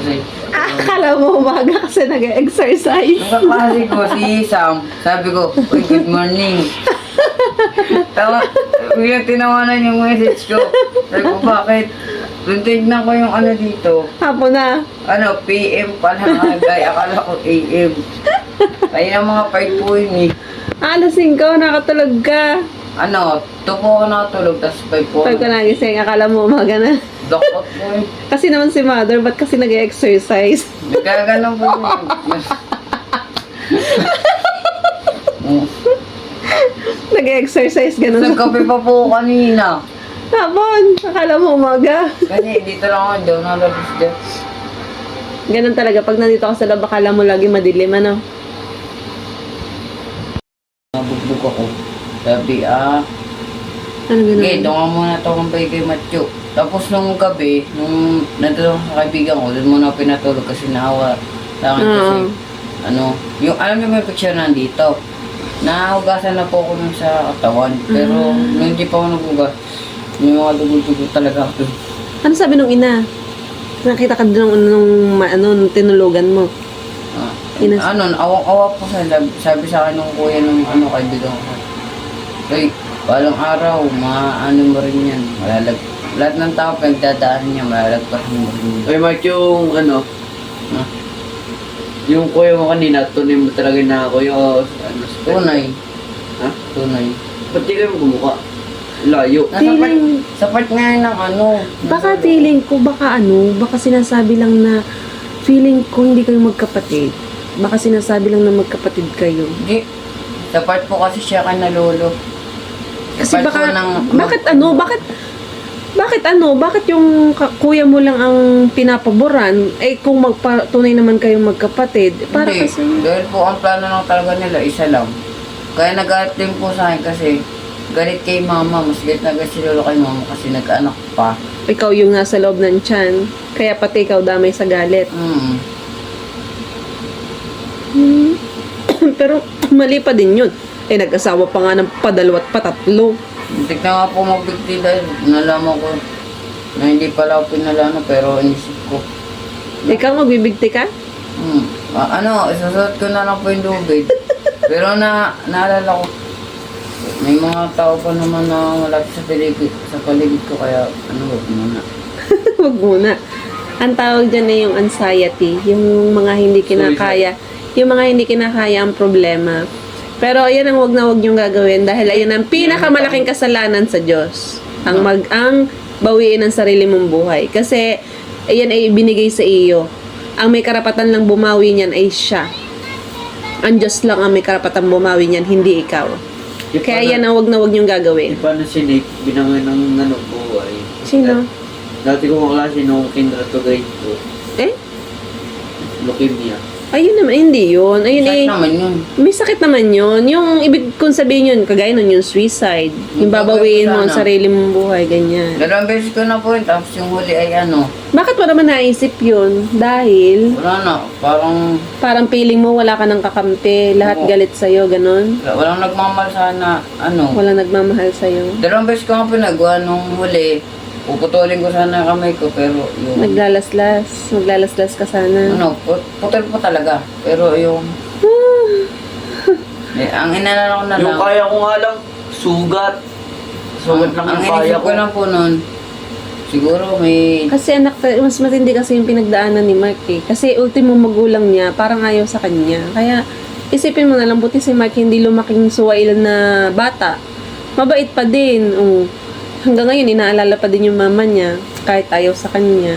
nag-exercise. Akala mo umaga kasi nag-exercise. Yung kaklase ko, si Sam, sabi ko, Uy, good morning. Tawa, biglang tinawanan yung message ko. Sabi ko, bakit? Doon tignan ko yung ano dito. Hapon na. Ano, PM pala nga, guy. Akala ko AM. Kaya ng mga fight po yun eh. Alasing ka, nakatulog ka. Ano, tupo ako nakatulog, tapos fight po. Pag ka nagising, akala mo umaga na. Dokot po yun. Kasi naman si mother, ba't kasi nag-exercise? Nagkaganon po yun. Oh. nag-exercise, ganun. Nagkape pa po ako kanina. Hapon, akala mo umaga. Kasi dito lang ako, daw nalabas dyan. Ganun talaga, pag nandito ka sa lab, akala mo lagi madilim, ano? Nabugbog ako. Sabi, ah, Ano ganun? okay, doon ka muna to kay kay Matyo. Tapos nung gabi, nung nandun sa kaibigan ko, doon muna ako pinatulog kasi naawa sa akin kasi, Oo. ano, yung, alam niyo may picture nandito. Nahugasan na po ako nun sa katawan. Pero, Mm. nung hindi pa ako nagugas, may mga dugo-dugo talaga ako. Ano sabi nung ina? Nakita ka din nung, nung, ma- ano, nung tinulugan mo. Ah, Inas- ano, awang-awa po sa lab. Sabi sa akin nung kuya nung ano, kaibigan ko. Uy, balang araw, maano mo rin yan. Malalag. Lahat ng tao pinagdadaanan niya, malalagpas mo rin. Ay, Mark, yung ano, Ah, yung kuya mo kanina, tunay mo talaga na ako yung ano, tunay. Ha? Tunay. Ba't di kayo bumuka? Layo. Nasa part, Feeling- sa part nga yun ng ano. Baka feeling ko, baka ano, baka sinasabi lang na, feeling ko hindi kayo magkapatid. Baka sinasabi lang na magkapatid kayo. Hindi. Sa part po kasi siya kay na lolo. Kasi Sa baka, ng, bakit ano, bakit, bakit ano, bakit yung kuya mo lang ang pinapaboran? Eh, kung magpa, tunay naman kayong magkapatid, eh, para Hindi. kasi, Dahil po ang plano lang talaga nila, isa lang. Kaya nag din po sa akin kasi galit kay mama, mas galit na galit si lolo kay mama kasi nagkaanak pa. ikaw yung nasa loob ng tiyan, kaya pati ikaw damay sa galit. Mm. Hmm. Pero mali pa din yun. Eh, nag-asawa pa nga ng padalawat patatlo. Tignan nga po magbigti dahil nalaman ko na hindi pala ako pinalano pero inisip ko. Ikaw magbibigti ka? Hmm. Ah, ano, isusuot ko na lang po yung lubid. pero na, naalala ko, may mga tao pa naman na malapit sa paligid, sa paligid ko kaya ano, wag muna. Huwag muna. Ang tawag dyan na yung anxiety, yung mga hindi kinakaya. Yung mga hindi kinakaya ang problema. Pero ayan ang wag na wag yung gagawin dahil ayan ang pinakamalaking kasalanan sa Diyos. Ang mag ang bawiin ang sarili mong buhay. Kasi ayan ay binigay sa iyo. Ang may karapatan lang bumawi niyan ay siya. Ang Diyos lang ang may karapatan bumawi niyan, hindi ikaw. Yung Kaya paano- yan ang wag na wag yung gagawin. Yung paano si Nick, binangay ng ano, buhay. Sino? Dati ko kaklase nung kinder to grade ko, Eh? leukemia. Ayun naman, hindi yun. Ayun eh. Sakit naman yun. May sakit naman yun. Yung ibig kong sabihin yun, kagaya nun, yung suicide. Yung babawiin mo ang Sana. sarili mong buhay, ganyan. Dalawang beses ko na po yun, tapos yung huli ay ano, Bakit mo naman naisip yun? Dahil wala na, parang parang feeling mo wala ka ng kakampi, lahat Oo. galit sa'yo, ganun. walang nagmamahal sana, ano. Wala nagmamahal sa'yo. Dalawang beses ko nga po nagawa nung huli, puputulin ko sana ang kamay ko, pero yung, Naglalaslas. Maglalaslas ka sana. ano, put, putol po talaga. Pero yung, eh, ang inalala ko na lang, Yung kaya ko nga lang, sugat. Sugat lang ang yung kaya inisip ko. ko lang po nun, siguro may, Kasi anak, mas matindi kasi yung pinagdaanan ni Mark eh. Kasi ultimo magulang niya, parang ayaw sa kanya. Kaya isipin mo na lang, buti si Mark hindi lumaking suwailan na bata. Mabait pa din. Oh. Hanggang ngayon, inaalala pa din yung mama niya, kahit ayaw sa kanya.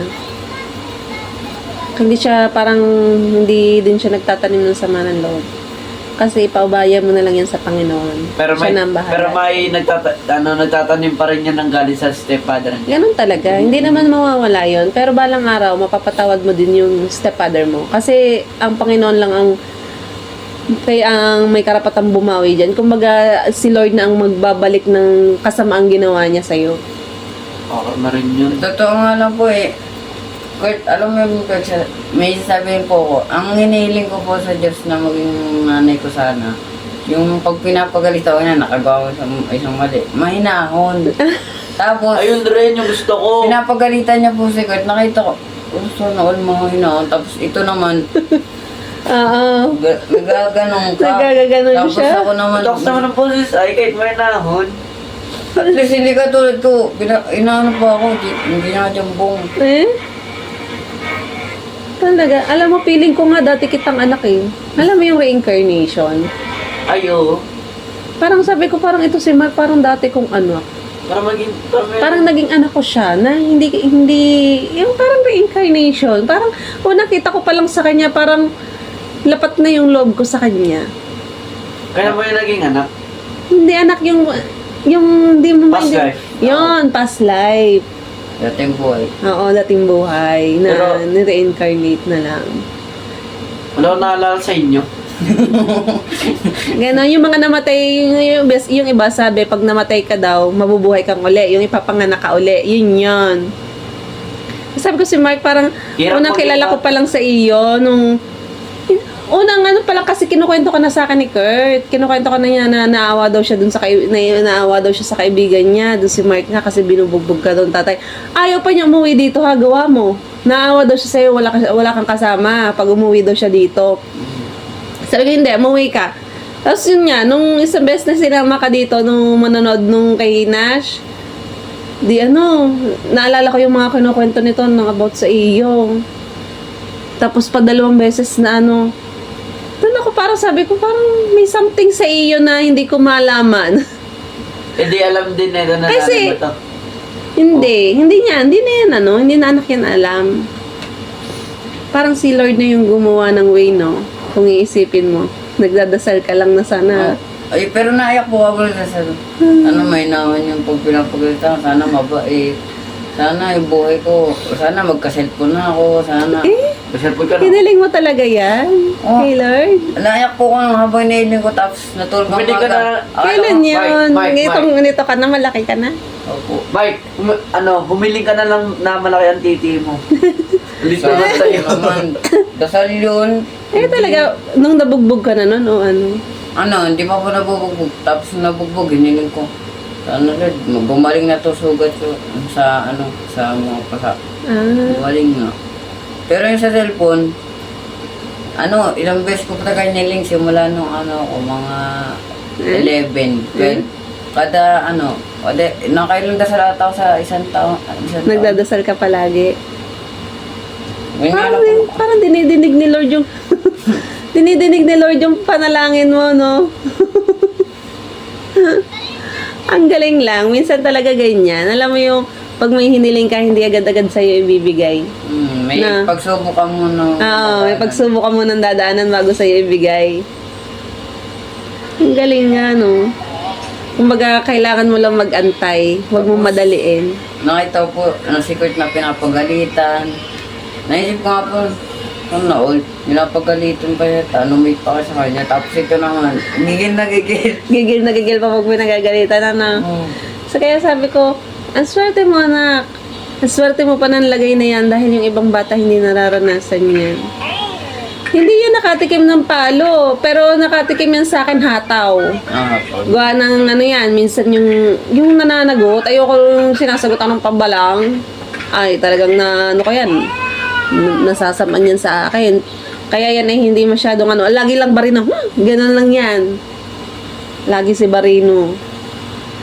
Hindi siya, parang hindi din siya nagtatanim ng sama ng loob. Kasi paubaya mo na lang yan sa Panginoon. Pero may, siya na pero may nagtata, ano, nagtatanim pa rin yan ng galing sa stepfather. Ganun talaga. Hindi naman mawawala yon Pero balang araw, mapapatawad mo din yung stepfather mo. Kasi ang Panginoon lang ang kaya ang may karapatang bumawi dyan. Kumbaga, si Lord na ang magbabalik ng kasamaang ginawa niya sa'yo. Okay na rin yun. totoo nga lang po eh, Kurt, alam mo yung Kurt, sa- may sasabihin po ko, ang hinihiling ko po sa Diyos na maging nanay ko sana, yung pag pinapagalit ako na nakagawa sa isang mali, mahinahon. Tapos, Ayun rin yung gusto ko. pinapagalitan niya po si Kurt, nakita ko, oh, sana all mga hinahon. Tapos ito naman, Oo. ga- nagaganong ka. Nagagaganon Tapos siya? ako naman, Tapos naman ng pulis ay kahit may nahon. at least hindi ka tulad ko. Pina, inaano pa ako, di, hindi na jambong. Eh? Talaga. Alam mo, feeling ko nga dati kitang anak eh. Alam mo yung reincarnation? Ay, oo. Parang sabi ko, parang ito si Mark, parang dati kong anak. Para maging, para may, Parang naging anak ko siya na hindi, hindi, yung parang reincarnation. Parang, o nakita ko pa lang sa kanya, parang lapat na yung loob ko sa kanya. kaya mo yung naging anak. Hindi anak yung, yung, hindi mo Past hindi- life. Yun, past life. Dating buhay. Oo, dating buhay na Pero- ni-reincarnate na lang. Wala akong naalala sa inyo. Ganon, yung mga namatay, yung, yung, bes- yung iba sabi, pag namatay ka daw, mabubuhay kang uli. Yung ipapanganak ka uli. Yun yun. Sabi ko si Mark, parang, Hirap unang kilala ko pa lang sa iyo, nung, unang ano pa lang kasi kinukwento ko na sa akin ni Kurt. Kinukwento ko na niya na naawa daw siya dun sa kai, na, naawa daw siya sa kaibigan niya, dun si Mark nga kasi binubugbog ka doon tatay. Ayaw pa niya umuwi dito ha, gawa mo. Naawa daw siya sa'yo, wala, ka- wala kang kasama pag umuwi daw siya dito. Sabi ko, hindi, umuwi ka. Tapos yun nga, nung isang beses na sinama ka dito, nung manonood nung kay Nash, di ano, naalala ko yung mga kinukwento nito nung about sa iyo. Tapos pa dalawang beses na ano, ako parang sabi ko, parang may something sa iyo na hindi ko malaman. Hindi alam din nito na Kasi- mo to. hindi, hindi niya, hindi na yan ano, hindi na anak yan alam. Parang si Lord na yung gumawa ng way, no? Kung iisipin mo, nagdadasal ka lang na sana. Ay, pero naiyak po ako sa sa ano may naman yung pag pinapagalitan. Sana mabait. Sana yung buhay ko. Sana magka-cellphone na ako. Sana. Eh, Ka na. Kiniling mo talaga yan? Oh. Kay Lord? Naiyak po ko nung habang iniiling ko tapos natulog ang Bumili ka maga. na- Kailan ko- yun? Mike, Mike, Itong, nito ka na, malaki ka na. Opo. Mike, hum- ano, humiling ka na lang na malaki ang titi mo. Ulit Sana naman sa'yo. naman. Dasal yun. Eh talaga, nung nabugbog ka na nun, o ano? Ano, hindi pa po nabubugbog. Tapos nabugbog, hiniling ko. Ano rin, gumaling na to sugat ko sa ano, sa mga pasa. Ah, Gumaling nga. Pero yung sa cellphone, ano, ilang beses ko pa talaga niling simula nung ano ko, mga 11, 12. Kada ano, kada, nakailang dasal ata ako sa isang taon. Isang taon. nagdadasal ka palagi. Nga Parang, din, parang dinidinig ni Lord yung... dinidinig ni Lord yung panalangin mo, no? Ang galing lang. Minsan talaga ganyan. Alam mo yung pag may hiniling ka, hindi agad-agad sa'yo ibibigay. Mm, may Na. pagsubok ka muna. Oo, may pagsubok ka mo ng dadaanan bago sa'yo ibigay. Ang galing nga, no? Kumbaga, kailangan mo lang mag-antay. Huwag mo madaliin. Nakita ko po, ano, si Kurt na pinapagalitan. Naisip ko nga po, ano na all, pinapagalitan pa yata, numit pa ka sa kanya. Tapos ito naman, gigil na gigil. Gigil na gigil pa pag pinagagalitan, ano? Oh. So kaya sabi ko, ang swerte mo anak. Swerte mo pa ng lagay na yan dahil yung ibang bata hindi nararanasan yan. Hindi yan nakatikim ng palo, pero nakatikim yan sa akin hataw. Ah. Gawa ng ano yan, minsan yung, yung nananagot, ayoko yung sinasagot ng pabalang. Ay, talagang na, ano ko yan, nasasaman yan sa akin. Kaya yan ay hindi masyadong ano, lagi lang barino, hmm, ganun lang yan. Lagi si Barino.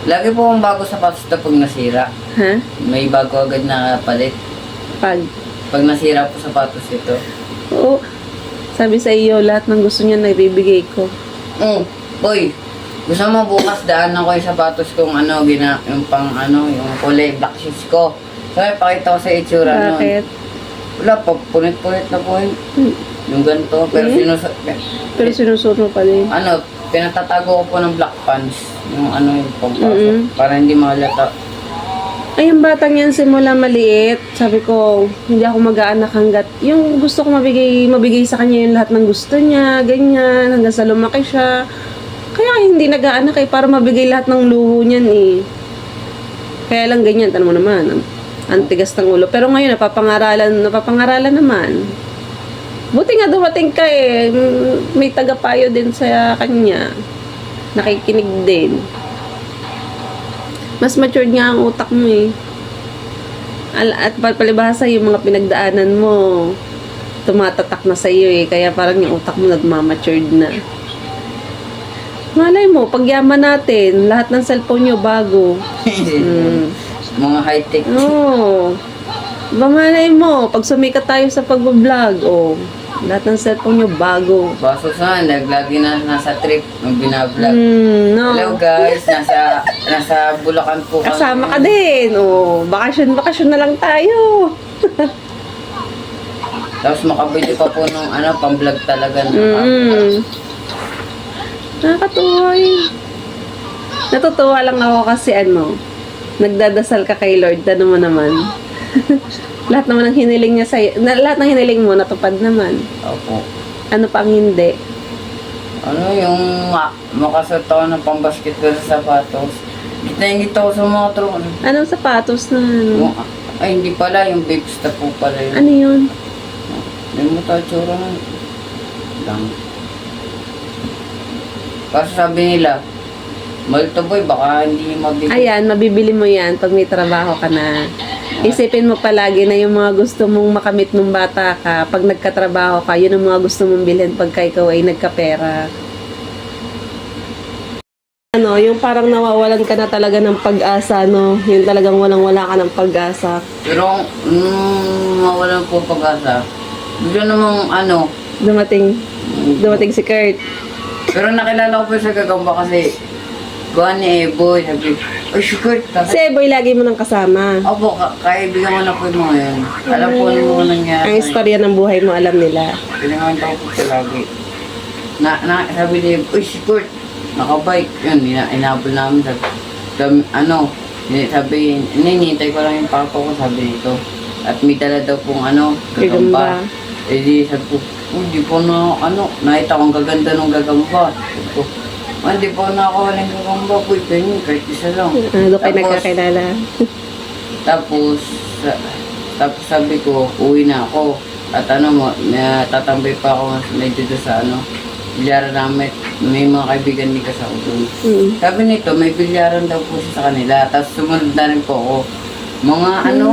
Lagi po akong bago sapatos na pag nasira. Ha? May bago agad na palit. Pag Pag nasira po sapatos ito. Oo. Sabi sa iyo, lahat ng gusto niya naibibigay ko. Mm, boy, gusto mo bukas daan ako yung sapatos kong ano, gina, yung pang ano, yung kulay black shoes ko. So, pakita ko sa itsura nun. Bakit? Wala, pag punit-punit na po yun. Hmm. Yung ganito, pero Hmm? sinus... Pero sinusuot mo pa din. Ano, pinatatago ko po ng black pants. Yung ano yung pampasok. Mm-mm. Para hindi mahalata. Ay, yung batang yan simula maliit, sabi ko, hindi ako mag-aanak hanggat, yung gusto ko mabigay, mabigay sa kanya yung lahat ng gusto niya, ganyan, hanggang sa lumaki siya. Kaya hindi nag-aanak eh, para mabigay lahat ng luho niyan eh. Kaya lang ganyan, tanong mo naman, ang, ng ulo. Pero ngayon, napapangaralan, napapangaralan naman. Buti nga dumating ka eh, may tagapayo din sa kanya. Nakikinig din. Mas matured nga ang utak mo eh. Al- At pal- palibhasa yung mga pinagdaanan mo, tumatatak na sa iyo eh. Kaya parang yung utak mo nagmamatured na. Malay mo, pagyaman natin, lahat ng cellphone nyo bago. Mm. Mga high-tech. Oo. Ba malay mo, pag sumikat tayo sa pag-vlog, oh, lahat ng cellphone nyo bago. Baso sa naglagi na nasa trip ng binablog. Hmm, no. Hello guys, nasa nasa Bulacan po kami. Kasama ka din. Oh, bakasyon, bakasyon na lang tayo. Tapos makabili pa po nung ano, pang-vlog talaga na. Mm. Nakakatuwa. Natutuwa lang ako kasi ano, nagdadasal ka kay Lord, ano mo naman. lahat naman ng hiniling niya sa'yo, na, lahat ng hiniling mo, natupad naman. Opo. Ano pa ang hindi? Ano yung ma makasuot ako ng pang-basketball sa sapatos. Kita ko sa mga truck. Anong sapatos na ano? Yung, ay, hindi pala. Yung babes na po pala yun. Ano yun? Yung mo tayo tsura nun. Lang. Kasi sabi nila, Malto boy, baka hindi mabigay. Ayan, mabibili mo yan pag may trabaho ka na. Isipin mo palagi na yung mga gusto mong makamit nung bata ka, pag nagkatrabaho ka, yun ang mga gusto mong bilhin pagka ikaw ay nagkapera. Ano, yung parang nawawalan ka na talaga ng pag-asa, no? Yung talagang walang-wala ka ng pag-asa. Pero, nung mawalan po pag-asa, bigla namang ano, Dumating, dumating si Kurt. pero nakilala ko po sa gagamba kasi, gawa ni Eboy, sabi, ay shukurt, Si Eboy lagi mo nang kasama. Opo, ka kaibigan ko na po yung mga yun. Alam po ano yung mga nangyari. Ang istorya ng buhay mo, alam nila. Kailangan ko siya lagi. Na, na, sabi niya, uy, si Kurt, nakabike. Yun, ina, inabol namin. Sabi, sabi, ano, ni- sabi, ninintay ko lang yung papa ko, sabi nito. At may dala daw pong ano, Gagamba. gagamba. Eh di, sabi ko, oh, di po na, ano, nakita kong gaganda ng gagamba. Sabi ko, ah, di po na ako walang gagamba. Uy, ganyan, kahit isa lang. Doon kayo Tapos, nagkakilala. tapos, sa- tapos sabi ko, uwi na ako. At ano mo, na tatambay pa ako medyo doon sa ano, bilyara namin. May mga kaibigan ni kasama doon. Mm. Sabi nito, may bilyaran daw po siya sa kanila. Tapos sumunod na rin po ako. Mga ano,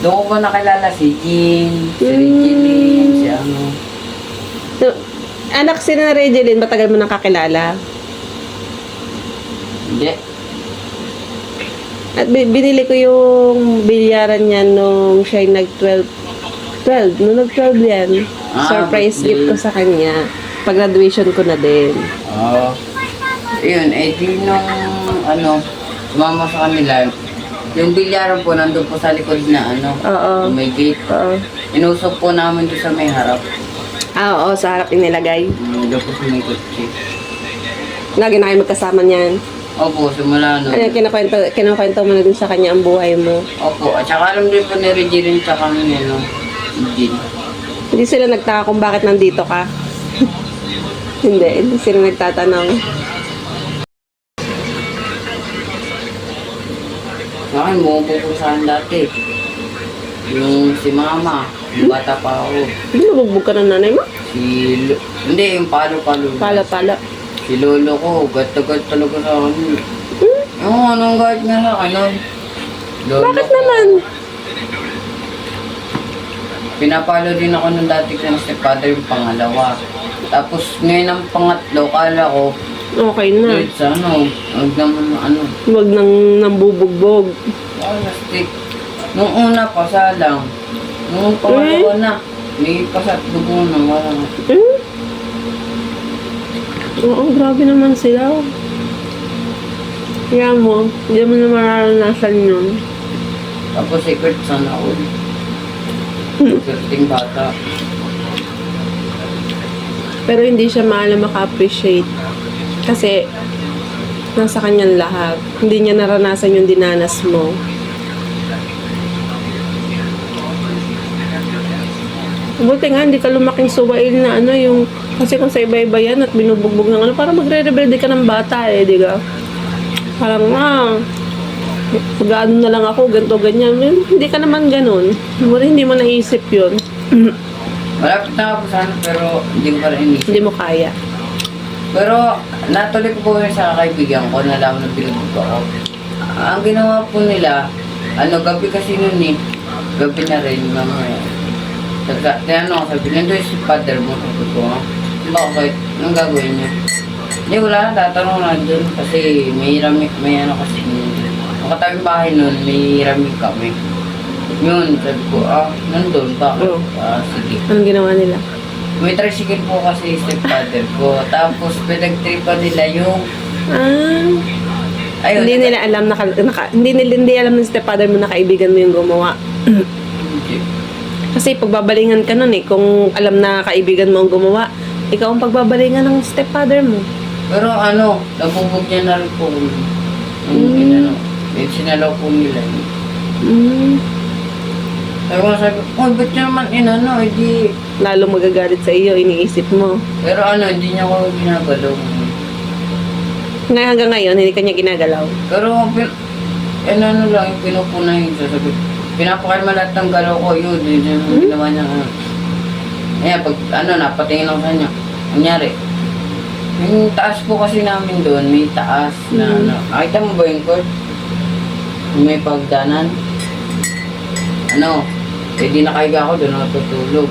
doon ko pa nakilala si Jean, si Regeline, si ano. So, anak si na Regeline, matagal mo nang kakilala. Hindi. At bi- binili ko yung bilyaran niya nung siya ay nag-12. 12, nung nag-12 yan. Ah, Surprise gift ko sa kanya. Pag-graduation ko na din. Oo. Yun, eh di nung ano, sumama sa kanila, yung bilyaran po nandun po sa likod na ano, Oo. may gate. Oo. Inusok po namin doon sa may harap. Ah, oo, sa harap inilagay. Doon po sa kotse. Lagi na kayo magkasama niyan. Opo, simula nun. Ano, kinukwento, kinukwento mo na din sa kanya ang buhay mo. Opo, at saka alam din po ni Reggie rin sa kami ano, Jean. Hindi sila nagtaka kung bakit nandito ka. hindi, hindi sila nagtatanong. Sa akin, bumubuko sa akin dati. Yung si mama, yung bata pa ako. Hindi nabugbog ka ng nanay mo? Si, Lo- hindi, yung palo-palo. Pala, pala. Si lolo ko, gat-gat talaga sa akin. Oo, anong guard nga sa akin nun? Lolo Bakit ko. naman? Pinapalo din ako nung dati ko ng stepfather yung pangalawa. Tapos ngayon ang pangatlo, kala ko, Okay na. Wait, sa ano, huwag naman ano, Huwag nang nambubugbog. plastic. Nung una pa, salang. Nung pangalawa na, may pasat dugo na, wala. Hmm? Oo, grabe naman sila. Kaya mo, hindi mo na mararanasan yun. Tapos secret sana ako. Secreting bata. Pero hindi siya maalam maka-appreciate. Kasi, nasa kanyang lahat. Hindi niya naranasan yung dinanas mo. Buti nga, hindi ka lumaking suwail na ano yung... Kasi kung sa iba-iba yan at binubugbog ng ano, parang magre-rebelde ka ng bata eh, di ba? Parang, ah, mag-ano na lang ako, ganto ganyan. Eh, Hindi ka naman ganun. Hindi mo naisip yun. Malapit na ako sana, pero hindi ko pa rin inisip. hindi mo kaya. Pero natuloy ko po yun sa kaibigan ko, nalaman na binugbog ako. Ang ginawa po nila, ano, gabi kasi nun eh. Gabi na rin, mamaya. Sabi, tinanong ko, sabi, nandun si father mo. Sabi ko, "Ah, bakit? Anong gagawin niya? Hindi, wala na, tatanong na dun. Kasi may rami, may ano kasi, ang katabing bahay nun, may rami kami. Yun, sabi ko, ah, nandun, bakit? Oo. Ah, sige. Anong ginawa nila? May tricycle po kasi stepfather ko. Tapos pinagtripan nila yung... Ah, Ayun, hindi nila alam na, naka, hindi nila hindi alam ng stepfather mo na kaibigan mo yung gumawa. Kasi pagbabalingan ka nun eh, kung alam na kaibigan mo ang gumawa, ikaw ang pagbabalingan ng stepfather mo. Pero ano, nabubog niya na rin po. Yung Mm. inano, yung sinalaw po nila. Mm, ko, sabi ko, oh, ba't niya naman inano, hindi... lalo magagalit sa iyo, iniisip mo. Pero ano, hindi niya ako ginagalaw. Ngayon hanggang ngayon, hindi kanya ginagalaw. Pero, ano lang, pinupunahin siya. Sabi, pinapakalma lahat ng galaw ko, yun, yun yung Hmm? ginawa niya. Ayan, pag, ano, napatingin ako sa kanya. Kunyari, yung taas po kasi namin doon, may taas na, Hmm. ano, nakita mo ba yung court? May pagdanan. Ano, eh di nakahiga ako doon, natutulog.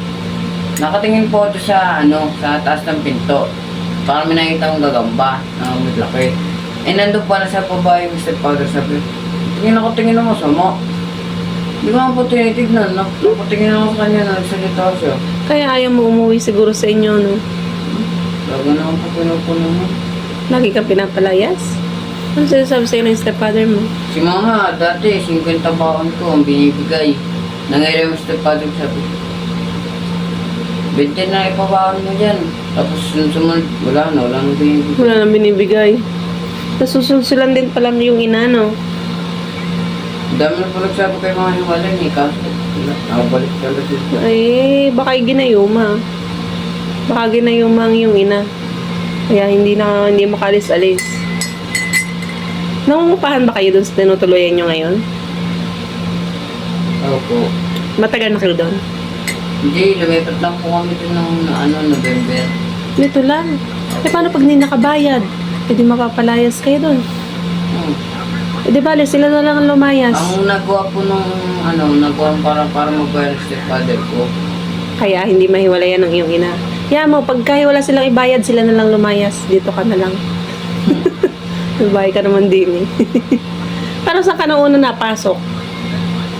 Nakatingin po ako sa, ano, sa taas ng pinto. Parang may nakita akong gagamba na maglaki. Eh, nandun pala sa baba yung stepfather sabi, tingin ako, tingin ako sama. Di ba po tinitignan? Napatingin ako sa kanya, nagsalita siya. Kaya ayaw mo umuwi siguro sa inyo, no? Laga naman po pinupuno mo. Lagi kang pinapalayas. Ano sinasabi sa'yo ng stepfather mo? Si mama, dati, 50 baon ko ang binibigay. Nangyari yung stepfather sabi, 20 na ipabaon mo dyan. Tapos yung sumunod, wala na, wala nang binibigay. Wala nang binibigay. Nasusulsulan din pala yung ina, no? Dami na po nagsabi kay mga hiwalay ni kaso. Nakabalik talaga. Ay, baka ginayuma. Baka ginayuma ang yung ina. Kaya hindi na hindi makalis-alis. Nangungupahan ba kayo dun sa tinutuloyan nyo ngayon? Opo. Matagal na kayo doon? Hindi, lumipat lang po kami dun ng ano, November. Dito lang. Eh, paano pag hindi nakabayad? Eh, di mapapalayas kayo doon. Hmm. Eh, di bale, sila na lang ang lumayas. Ang nagawa po nung ano, nagawa para para magbayad ng stepfather ko. Kaya hindi mahiwalayan ng iyong ina. Kaya mo, pagka wala silang ibayad, sila na lang lumayas. Dito ka na lang. Babae ka naman din eh. Pero saan ka na una napasok?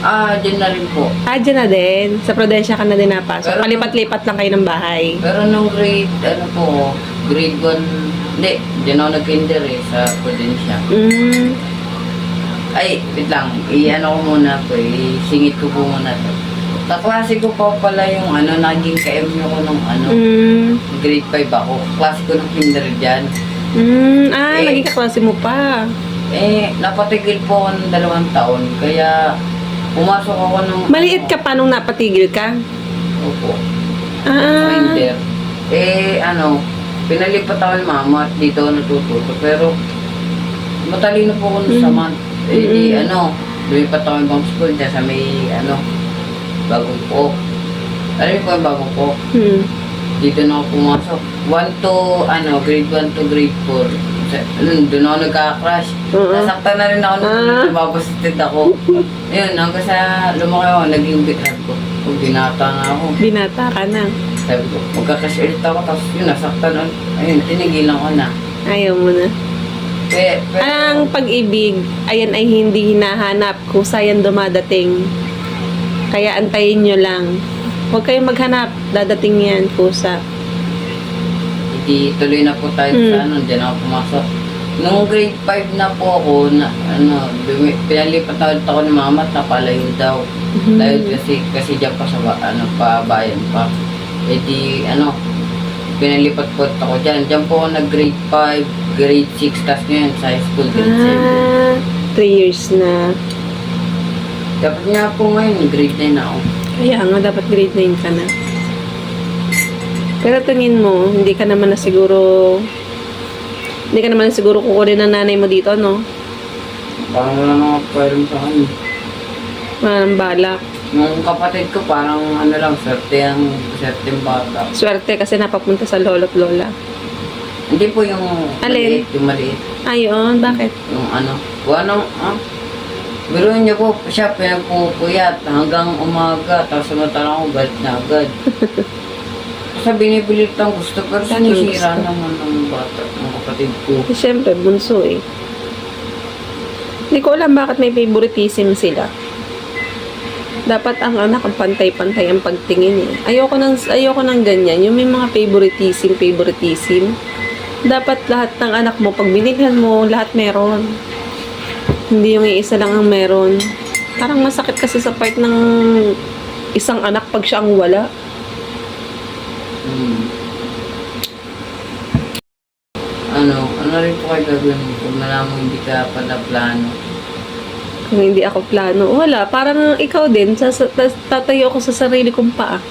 Ah, dyan na rin po. Ah, dyan na din. Sa Prudencia ka na din napasok. Pero- Palipat-lipat lang kayo ng bahay. Pero nung grade, ano po, grade 1, hindi, dyan ako nag-kinder eh, sa Prudencia. Mm. Ay, wait lang, i-ano ko muna po, i-singit ko po muna to. Kaklase ko pa pala yung ano, naging ka-MU ko nung ano, Mm. grade 5 ako. Klase ko ng kinder dyan. Mm. Ah, Eh. naging kaklase mo pa. Eh, napatigil po ako ng dalawang taon, kaya pumasok ako ng... Maliit ka pa nung napatigil ka? Opo. Ah. Kinder. Eh, ano, pinalipat ako ni mama at dito ako natututo. Pero, matalino po ako nun sa Mm. Eh, di, Mm. ano, lumipat ako ibang school dyan sa may, ano, bagong po. Alam niyo po yung bagong po? Hmm. Dito na ako pumasok. 1 to, ano, grade 1 to grade 4. Sa- ano, Doon ako nagka-crush. Oo. Nasaktan na rin ako nung Ah. lumabasitid ako. Ayun, hanggang sa lumaki ako, naging bigyan ko. Kung binata na ako. Binata ka na. Sabi ko, magkakash ulit ako, tapos yun, nasaktan. Ayun, tinigilan ko na. Ayaw mo na. Pero, Ang pag-ibig, ayan ay hindi hinahanap kung sayan dumadating. Kaya antayin nyo lang. Huwag kayong maghanap. Dadating yan, pusa. hindi tuloy na po tayo Hmm. sa ano, dyan ako pumasok. Nung grade 5 na po ako, na, ano, bumi, pinalipat ulit ako ni mama at napalayo daw. Mhm. Dahil kasi, kasi dyan pa sa, ba- ano, pa bayan pa. Eh di, ano, pinalipat po ako dyan. Dyan po ako nag-grade 5, grade 6, tapos ngayon sa high school, grade 7. Ah, three years na. Dapat nga po ngayon, grade 9 na ako. Kaya nga, dapat grade 9 ka na. Pero tingin mo, hindi ka naman na siguro, hindi ka naman na siguro kukunin ng nanay mo dito, no? Parang wala nang pwedeng sa kanya. Wala nang balak. Yung kapatid ko, parang ano lang, swerte ang swerte yung bata. Swerte kasi napapunta sa lolo't lola. Hindi po yung Alin? maliit, yung maliit. Ayun, bakit? Yung ano, kung ano, ah, Biruin niyo po, siya pinagpupuyat hanggang umaga, tapos samantalang ako galit na agad. Sa binibilit ang gusto, pero sinisira gusto. naman ng bata, ng kapatid ko. Eh, Siyempre, bunso eh. Hindi ko alam bakit may favoritism sila. Dapat ang anak ang pantay-pantay ang pagtingin eh. Ayoko nang, ayoko nang ganyan. Yung may mga favoritism, favoritism. Dapat lahat ng anak mo, pag binilhan mo, lahat meron. Hindi yung isa lang ang meron. Parang masakit kasi sa part ng isang anak pag siya ang wala. Hmm. Ano, ano rin po kayo gagawin pag nalaman hindi ka pala plano? Kung hindi ako plano, wala. Parang ikaw din, sa, tatayo ako sa sarili kong paa.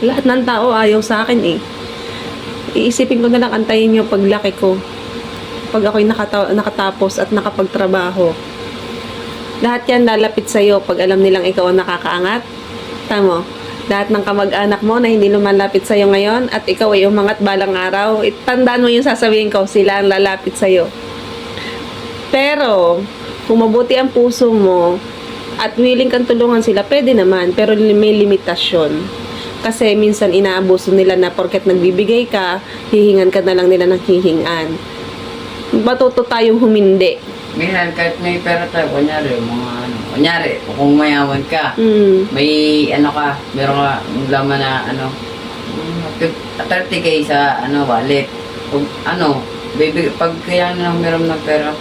Lahat ng tao ayaw sa akin eh. Iisipin ko na lang antayin yung paglaki ko. Pag ako'y nakata- nakatapos at nakapagtrabaho. Lahat yan lalapit sa'yo pag alam nilang ikaw ang nakakaangat. Tamo. Lahat ng kamag-anak mo na hindi lumalapit sa'yo ngayon at ikaw ay umangat balang araw, itandaan mo yung sasabihin ko, sila ang lalapit sa'yo. Pero, kung mabuti ang puso mo at willing kang tulungan sila, pwede naman. Pero may limitasyon. Kasi minsan inaabuso nila na porket nagbibigay ka, hihingan ka na lang nila ng hihingan. Matuto tayong humindi. Minsan kahit may pera tayo, kunyari, mga ano, kunyari, kung mayaman ka, Mm. may ano ka, meron ka laman na ano, mm, 30k sa ano, wallet. Pag ano, baby, pag kaya na meron ng pera,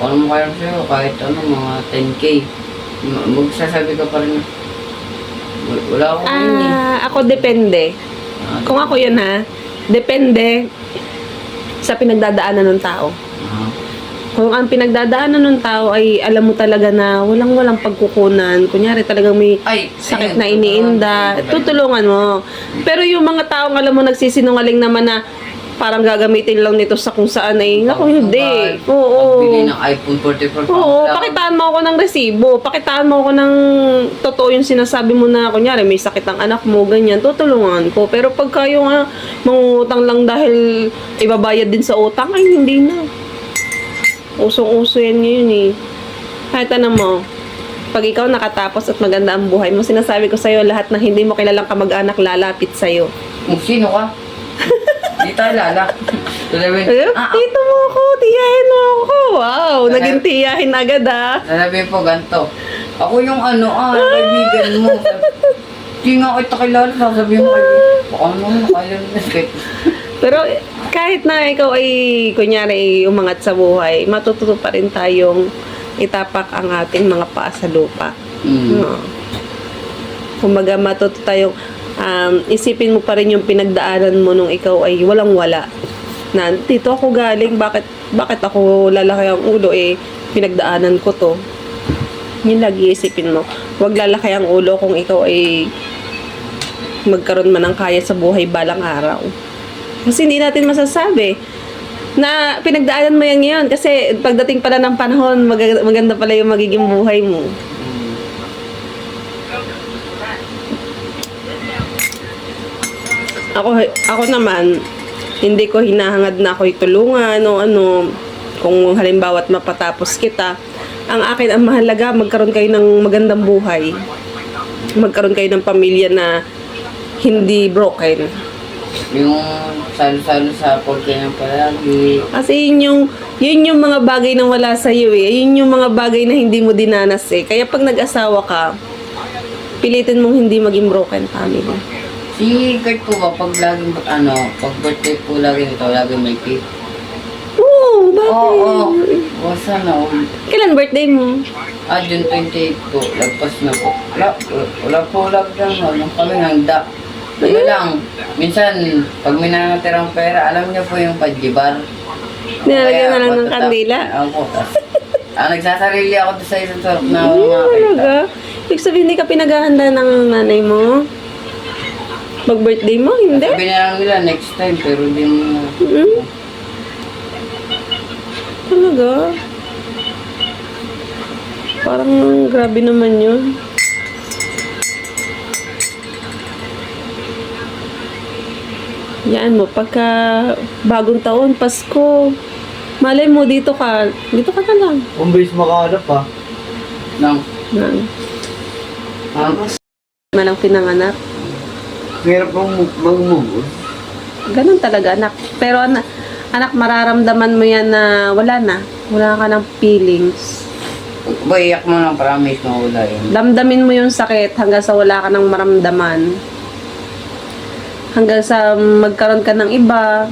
ano mo kaya sa'yo, kahit ano, mga 10k, ma- magsasabi ka pa rin, "Wal- wala ako ngayon eh. Ah, ako depende. Ah, Kung ako yun ha, depende sa pinagdadaanan ng tao. ah. Kung ang pinagdadaanan ng tao ay alam mo talaga na walang-walang pagkukunan, kunyari talagang may Ay, sakit ayun, na iniinda, tutulungan. tutulungan mo. Pero yung mga taong alam mo nagsisinungaling naman na parang gagamitin lang nito sa kung saan ay, naku hindi. Oo. Pagbili ng iPhone 44 Oo, pa- pakitaan mo ako ng resibo. Pakitaan mo ako ng totoo yung sinasabi mo na, kunyari, may sakit ang anak mo, ganyan, tutulungan ko. Pero pagka yung ah, mangungutang lang dahil ibabayad din sa utang, ay hindi na. Usong-uso yan ngayon eh. Kahit ano mo, pag ikaw nakatapos at maganda ang buhay mo, sinasabi ko sa'yo, lahat na hindi mo kilalang kamag-anak lalapit sa'yo. Kung sino ka? Tayo lala. Sasabihin, Eh, ah, ah, tito mo ako, tiyahin mo ako. Wow, Eh, naging tiyahin agad ah. sasabihin po ganito. Ako yung ano, ah, kaibigan mo. Hindi nga kita kilala, sasabihin mo kayo. Baka naman kaya na kahit Pero kahit na ikaw ay, kunyari, umangat sa buhay, matututo pa rin tayong itapak ang ating mga paa sa lupa. Mm. No. Kumbaga, matuto tayong um, isipin mo pa rin yung pinagdaanan mo nung ikaw ay walang-wala. Na, dito ako galing, bakit, bakit ako lalaki ang ulo eh, pinagdaanan ko to. Yun lagi isipin mo. Huwag lalaki ang ulo kung ikaw ay magkaroon man ng kaya sa buhay balang araw. Kasi hindi natin masasabi na pinagdaanan mo yan ngayon kasi pagdating pala ng panahon mag- maganda pala yung magiging buhay mo. Ako ako naman hindi ko hinahangad na ako'y tulungan o ano kung halimbawa at mapatapos kita. Ang akin ang mahalaga magkaroon kayo ng magandang buhay. Magkaroon kayo ng pamilya na hindi broken. Yung salo-salo sa porke ng palagi. Kasi yun yung, yun yung mga bagay na wala sa iyo eh. Yun yung mga bagay na hindi mo dinanas eh. Kaya pag nag-asawa ka, pilitin mong hindi maging broken family. Si Kurt po ba, pag laging, ano, pag birthday po lagi nito, lagi may cake. Oo, bakit? Oo, oo. O sana, all. Kailan birthday mo? Ah, June 28 po, lagpas na po. Wala, wala po lockdown, wala kami hangda. Ano lang, minsan, pag may nakatirang pera, alam niyo po yung pajibar. Nilalagyan na lang ng kandila. Ako, ah, nagsasarili ako sa isang sarap na Hmm, makita. talaga? Ibig sabihin, hindi ka pinaghahanda ng nanay mo? Mag-birthday mo? Hindi? Sabi na lang nila next time, pero di mo Mm. Talaga? Parang grabe naman yun. Yan mo, pagka bagong taon, Pasko, malay mo dito ka, dito ka na lang. Kung bilis makahanap pa. Nang, Nang, ah, malang pinanganak. Hirap pong mag-move. Ganun talaga, anak. Pero anak, anak, mararamdaman mo yan na wala na. Wala ka ng feelings. boy, iyak mo ng promise mo wala yun. Damdamin mo yung sakit hanggang sa wala ka ng maramdaman. Hanggang sa magkaroon ka ng iba.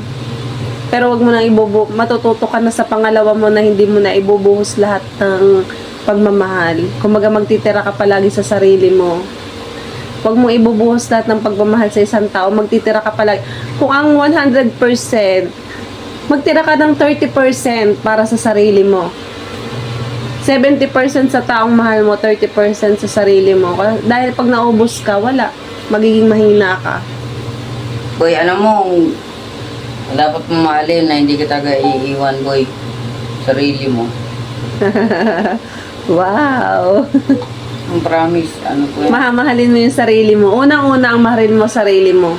Pero wag mo nang ibubu matututo ka na sa pangalawa mo na hindi mo na ibubuhos lahat ng pagmamahal. Kumaga magtitira ka palagi sa sarili mo. Huwag mo ibubuhos lahat ng pagmamahal sa isang tao. Magtitira ka palagi. Kung ang 100%, magtira ka ng 30% para sa sarili mo. 70% sa taong mahal mo, 30% sa sarili mo. Dahil pag naubos ka, wala. Magiging mahina ka. Boy, alam mo, dapat mo mahalin na hindi ka taga iiwan, boy. Sarili mo. Wow! Ang promise, ano po yan? Mahamahalin mo yung sarili mo. Unang-una ang mahalin mo sarili mo.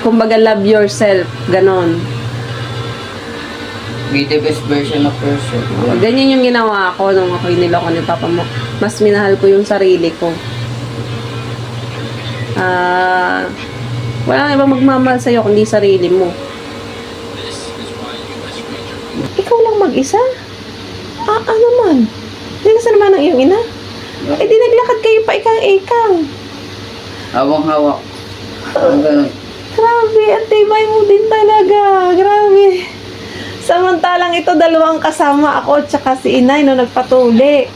Kumbaga, love yourself. Ganon. Be the best version of yourself. Ganyan yung ginawa ko nung ako niloko ni Papa mo. Mas minahal ko yung sarili ko. Ah, walang ibang magmamahal sa'yo kundi sarili mo. Ikaw lang mag-isa? Ah, ano man? Ka naman ng iyong ina? Eh di naglakad kayo pa ikang-ikang. Ang ganun. Grabe, ang tibay mo din talaga. Grabe. Samantalang ito, dalawang kasama ako at saka si inay no nagpatuli.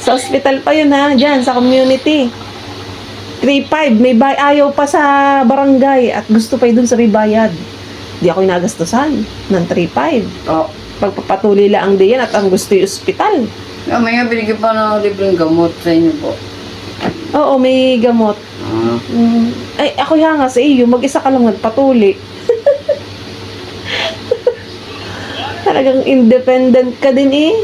Sa ospital pa yun ha, dyan sa community. 3-5, may bay ayaw pa sa barangay at gusto pa dun sa may bayad. Di ako inagastusan ng 3-5. Oh, Pagpapatuli lang din yan at ang gusto yung ospital. Yeah, may nga binigyan pa ng libreng gamot sa inyo po. Oo, may gamot. Ah, Mm, ay, ako nga nga sa iyo, mag-isa ka lang nagpatuli. Talagang independent ka din eh.